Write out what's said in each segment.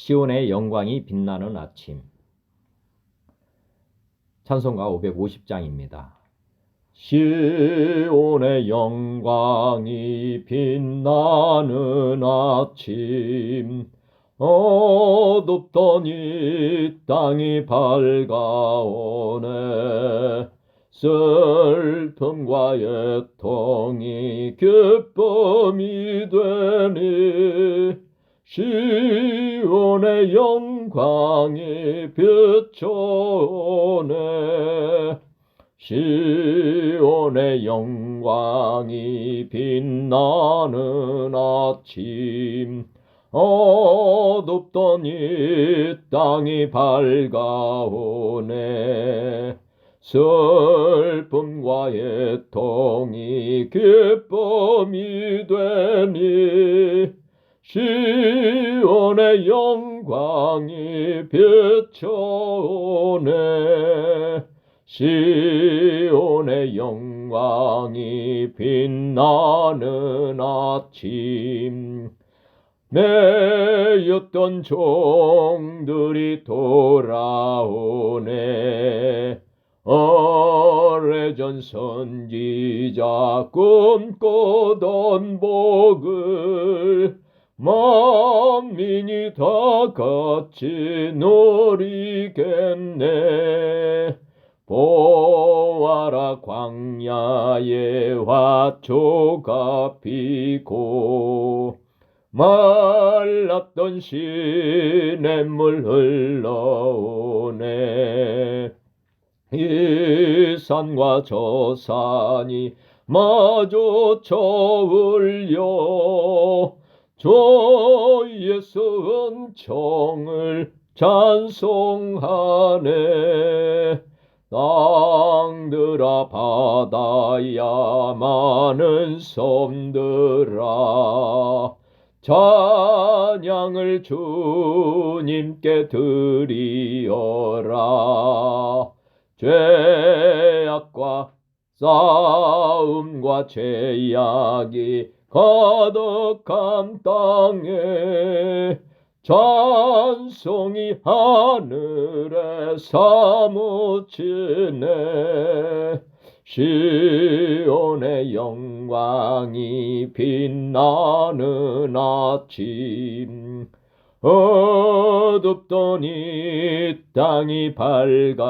시온의 영광이 빛나는 아침. 찬송가 550장입니다. 시온의 영광이 빛나는 아침 어둡던 이 땅이 밝아오네 슬픔과 애통이 기쁨이 되니 시 온의 영광이 비춰오네. 시온의 영광이 빛나는 아침. 어둡던 이 땅이 밝아오네. 슬픔과 애통이 기쁨이 되니 시온의 영광이 비춰오네. 시온의 영광이 빛나는 아침. 매였던 종들이 돌아오네. 오래전 선지자 꿈꾸던 복을 만민이 다 같이 누리겠네. 보아라 광야에 화초가 피고 말랐던 시냇물 흘러오네. 이 산과 저 산이 마주쳐 울려 주의 은총을 찬송하네. 땅들아 바다야 많은 섬들아. 찬양을 주님께 드리어라. 죄악과 싸움과 죄악이 가득한 땅에 찬송이 하늘에 사무치네. 시온의 영광이 빛나는 아침. 어둡던 이 땅이 밝아오네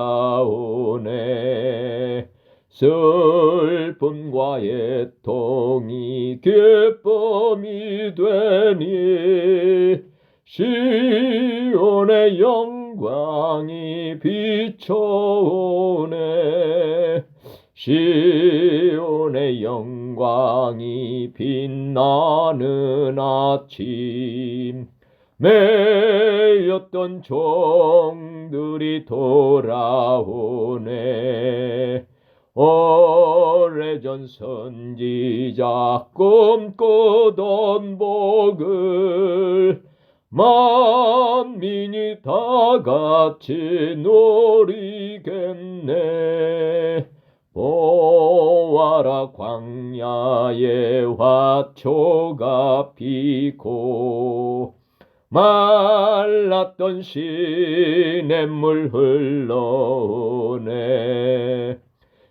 슬픔과 애통이 기쁨이 되니 시온의 영광이 비춰오네. 시온의 영광이 빛나는 아침 매였던 종들이 돌아오네 오래전 선지자 꿈꾸던 복을 만민이 다 같이 누리겠네. 보아라 광야에 화초가 피고 말랐던 시냇물 흘러오네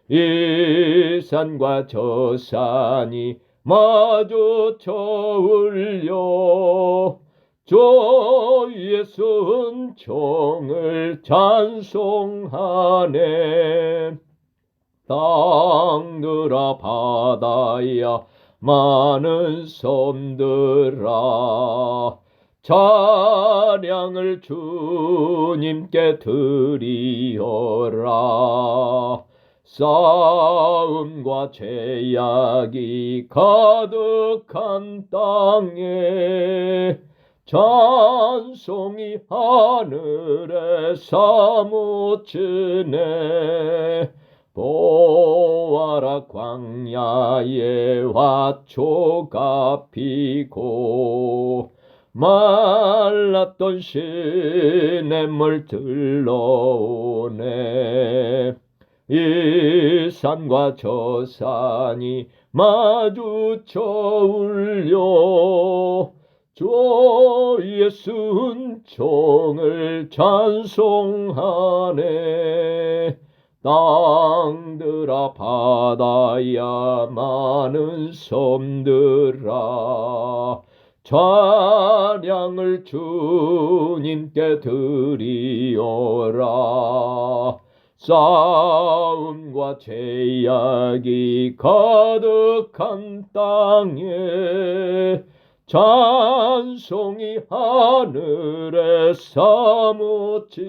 이 산과 저 산이 마주쳐 울려 주의 은총을 찬송하네. 땅들아 바다야 많은 섬들아 찬양을 주님께 드리어라 싸움과 죄악이 가득한 땅에 찬송이 하늘에 사무치네. 보아라 광야에 화초가 피고 말랐던 시냇물 들러오네 이 산과 저 산이 마주쳐 울려. 주의 순종을 찬송하네. 땅들아 바다야 많은 섬들아. 찬양을 주님께 드리오라 싸움과 제약이 가득한 땅에 찬송이 하늘에 사무치네.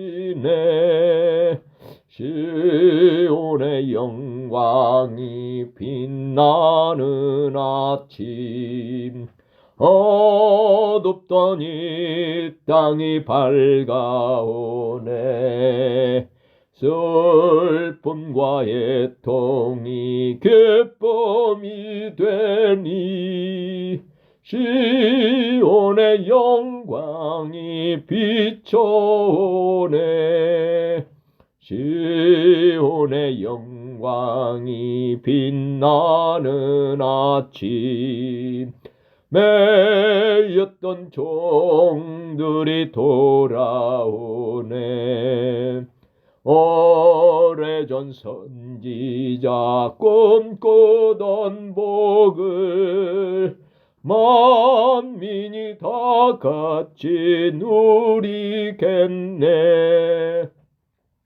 시온의 영광이 빛나는 아침. 어둡던 이 땅이 밝아오네 슬픔과 애통이 기쁨이 되니 시온의 영광이 비춰오네. 시온의 영광이 빛나는 아침. 매였던 종들이 돌아오네 오래전 선지자 꿈꾸던 복을 만민이 다 같이 누리겠네.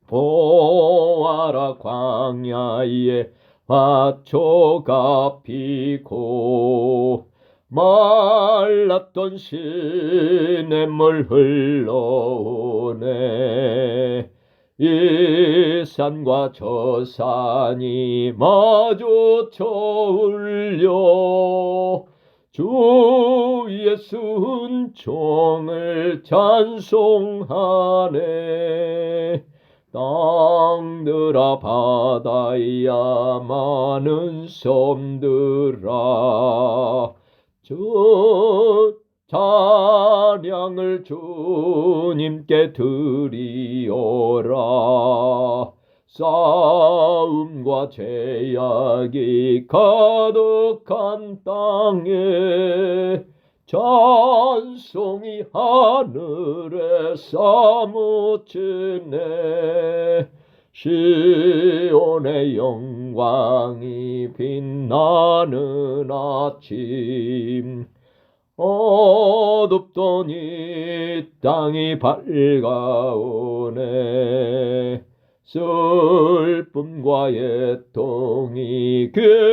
보아라 광야에 화초가 피고 말랐던 시냇물 흘러오네 이 산과 저 산이 마주쳐 울려 주의 순종을 찬송하네. 땅들아 바다야 많은 섬들아 저 찬양을 주님께 드리오라. 싸움과 제약이 가득한 땅에 찬송이 하늘에 사무치네. 시온의 영광이 빛나는 아침 어둡던 이 땅이 밝아오네. 슬픔과 애통이 기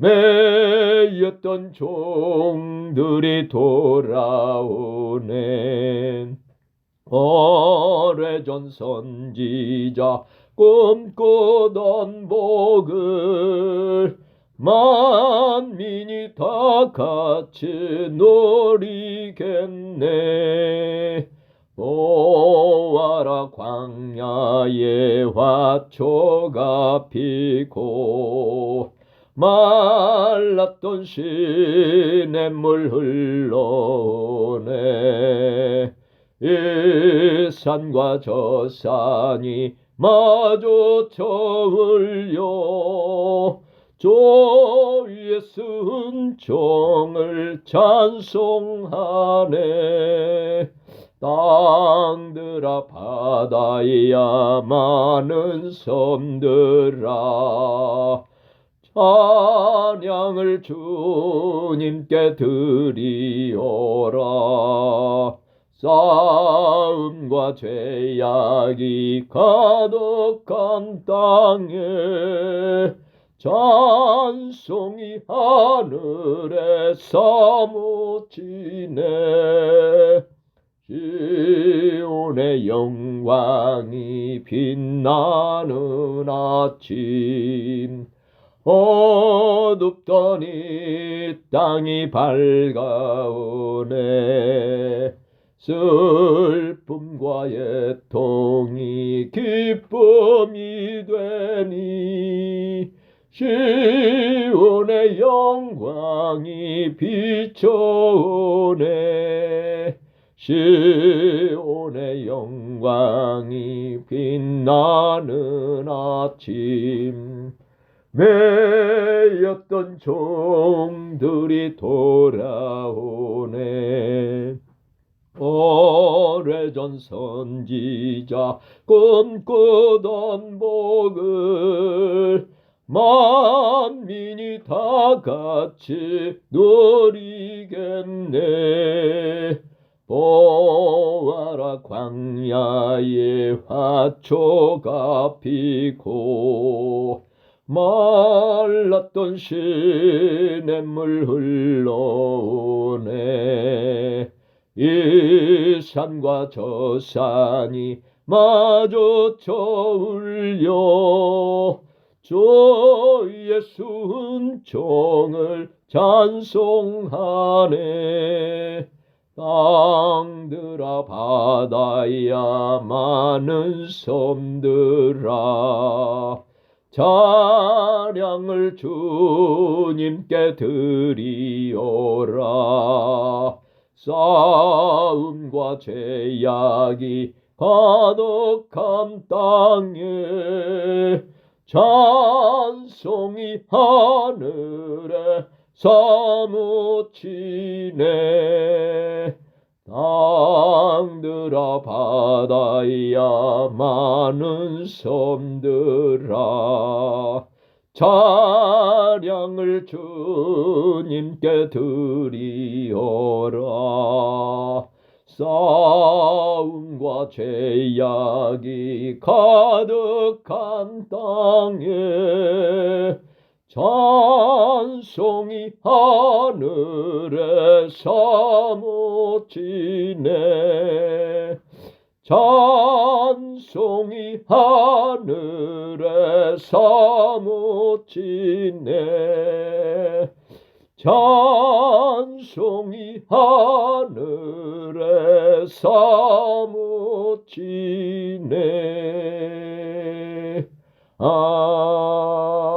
매였던 종들이 돌아오네. 오래전 선지자 꿈꾸던 복을 만민이 다 같이 누리겠네. 보아라 광야에 화초가 피고 말랐던 시냇물 흘러오네. 이 산과 저 산이 마주쳐 흘려 주의 순종을 찬송하네. 땅들아 바다야 많은 섬들아 찬양을 주님께 드리오라. 싸움과 죄악이 가득한 땅에 찬송이 하늘에 사무치네. 시온의 영광이 빛나는 아침 어둡던 이 땅이 밝아오네. 슬픔과 애통이 기쁨이 되니 시온의 영광이 비춰오네. 시온의 영광이 빛나는 아침 매였던 종들이 돌아오네. 오래전 선지자 꿈꾸던 복을 만민이 다 같이 누리겠네. 보아라 광야에 화초가 피고 말랐던 시냇물 흘러오네. 이 산과 저 산이 마주쳐 울려 주 예수 은총을 찬송하네. 땅들아 바다야 많은 섬들아 찬양을 주님께 드리오라. 싸움과 죄악이 가득한 땅에 찬송이 하늘에 사무치네 땅들아 바다야 많은 섬들아. 찬양을 주님께 드리오라. 싸움과 죄악이 가득한 땅에 찬송이 하늘에 사무치네. 찬송이 하늘에 사무치네. 찬송이 하늘에 사무치네. 아